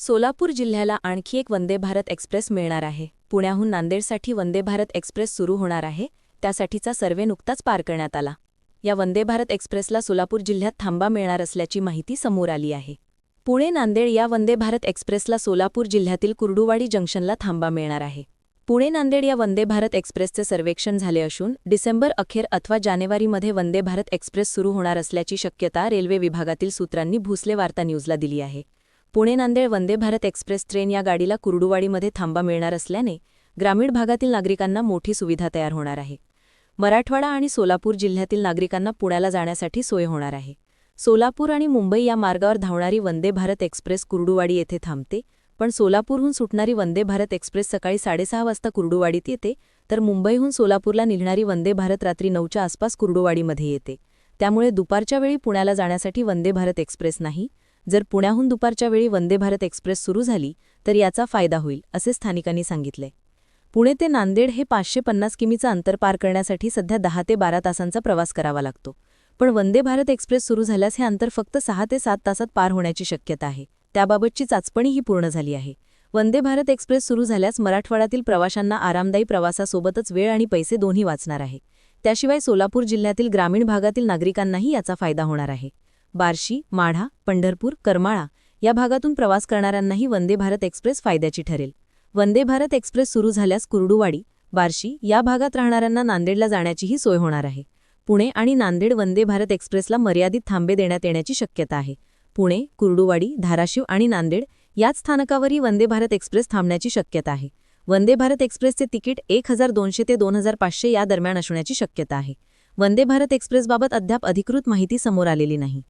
सोलापूर जिल्ह्याला आणखी एक वंदे भारत एक्सप्रेस मिळणार आहे. पुण्याहून नांदेडसाठी वंदे भारत एक्सप्रेस सुरू होणार आहे. त्यासाठीचा सर्वे नुकताच पार करण्यात आला. या वंदे भारत एक्सप्रेसला सोलापूर जिल्ह्यात थांबा मिळणार असल्याची माहिती समोर आली आहे. पुणे नांदेड या वंदे भारत एक्सप्रेसला सोलापूर जिल्ह्यातील कुर्डुवाडी जंक्शनला थांबा मिळणार आहे. पुणे नांदेड या वंदे भारत एक्सप्रेसचे सर्वेक्षण झाले असून डिसेंबर अखेर अथवा जानेवारीमध्ये वंदे भारत एक्सप्रेस सुरू होणार असल्याची शक्यता रेल्वे विभागातील सूत्रांनी भुसले वार्ता न्यूजला दिली आहे. पुणे नांदेड वंदे भारत एक्सप्रेस ट्रेन या गाडीला कुर्डुवाडीमध्ये थांबा मिळणार असल्याने ग्रामीण भागातील नागरिकांना मोठी सुविधा तयार होणार आहे. मराठवाडा आणि सोलापूर जिल्ह्यातील नागरिकांना पुण्याला जाण्यासाठी सोय होणार आहे. सोलापूर आणि मुंबई या मार्गावर धावणारी वंदे भारत एक्सप्रेस कुर्डुवाडी येथे थांबते पण सोलापूरहून सुटणारी वंदे भारत एक्सप्रेस सकाळी साडेसहा वाजता कुर्डुवाडीत येते तर मुंबईहून सोलापूरला निघणारी वंदे भारत रात्री नऊच्या आसपास कुर्डुवाडीमध्ये येते. त्यामुळे दुपारच्या वेळी पुण्याला जाण्यासाठी वंदे भारत एक्सप्रेस नाही जर पुण्याहून दुपारच्या वेळी वंदे भारत एक्सप्रेस सुरू झाली तर याचा फायदा होईल असे स्थानिकांनी सांगितले. पुणे ते नांदेड हे पाचशे पन्नास किमीचं अंतर पार करण्यासाठी सध्या दहा ते बारा तासांचा प्रवास करावा लागतो. पण वंदे भारत एक्सप्रेस सुरू झाल्यास हे अंतर फक्त सहा ते सात तासात पार होण्याची शक्यता आहे. त्याबाबतची चाचपणीही पूर्ण झाली आहे. वंदे भारत एक्सप्रेस सुरू झाल्यास मराठवाड्यातील प्रवाशांना आरामदायी प्रवासासोबतच वेळ आणि पैसे दोन्ही वाचणार आहे. त्याशिवाय सोलापूर जिल्ह्यातील ग्रामीण भागातील नागरिकांनाही याचा फायदा होणार आहे. बार्शी माढा पंढरपूर करमाळा या भागातून प्रवास करणाऱ्यांनाही वंदे भारत एक्सप्रेस फायद्याची ठरेल. वंदे भारत एक्सप्रेस सुरू झाल्यास कुर्डुवाडी बार्शी या भागात राहणाऱ्यांना नांदेडला जाण्याचीही सोय होणार आहे. पुणे आणि नांदेड वंदे भारत एक्सप्रेसला मर्यादित थांबे देण्यात येण्याची शक्यता आहे. पुणे कुर्डुवाडी धाराशिव आणि नांदेड याच स्थानकावरही वंदे भारत एक्सप्रेस थांबण्याची शक्यता आहे. वंदे भारत एक्सप्रेसचे तिकीट एक हजार दोनशे ते दोन हजार पाचशे या दरम्यान असण्याची शक्यता आहे. वंदे भारत एक्सप्रेसबाबत अद्याप अधिकृत माहिती समोर आलेली नाही.